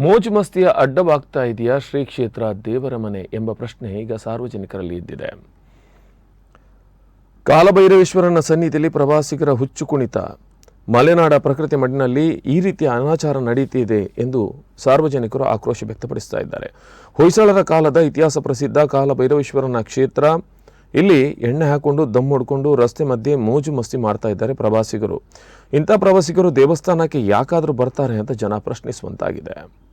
ಮೋಜು ಮಸ್ತಿಯ ಅಡ್ಡವಾಗ್ತಾ ಇದೆಯಾ? ಶ್ರೀ ಕ್ಷೇತ್ರ ದೇವರ ಮನೆ ಎಂಬ ಪ್ರಶ್ನೆ ಈಗ ಸಾರ್ವಜನಿಕರಲ್ಲಿ ಇದ್ದಿದೆ ಕಾಲಭೈರವೇಶ್ವರನ ಸನ್ನಿಧಿಯಲ್ಲಿ ಪ್ರವಾಸಿಗರ ಹುಚ್ಚು ಕುಣಿತ. ಮಲೆನಾಡ ಪ್ರಕೃತಿ ಮಣ್ಣಿನಲ್ಲಿ ಈ ರೀತಿಯ ಅನಾಚಾರ ನಡೀತಿದೆ ಎಂದು ಸಾರ್ವಜನಿಕರು ಆಕ್ರೋಶ ವ್ಯಕ್ತಪಡಿಸ್ತಾ ಇದ್ದಾರೆ. ಹೊಯ್ಸಳರ ಕಾಲದ ಇತಿಹಾಸ ಪ್ರಸಿದ್ಧ ಕಾಲಭೈರವೇಶ್ವರನ ಕ್ಷೇತ್ರ. ಇಲ್ಲಿ ಎಣ್ಣೆ ಹಾಕೊಂಡು, ದಮ್ ಹೊಡ್ಕೊಂಡು, ರಸ್ತೆ ಮಧ್ಯೆ ಮೋಜು ಮಸ್ತಿ ಮಾಡ್ತಾ ಇದ್ದಾರೆ ಪ್ರವಾಸಿಗರು. ಇಂಥ ಪ್ರವಾಸಿಗರು ದೇವಸ್ಥಾನಕ್ಕೆ ಯಾಕಾದರೂ ಬರ್ತಾರೆ ಅಂತ ಜನ ಪ್ರಶ್ನಿಸುವಂತಾಗಿದೆ.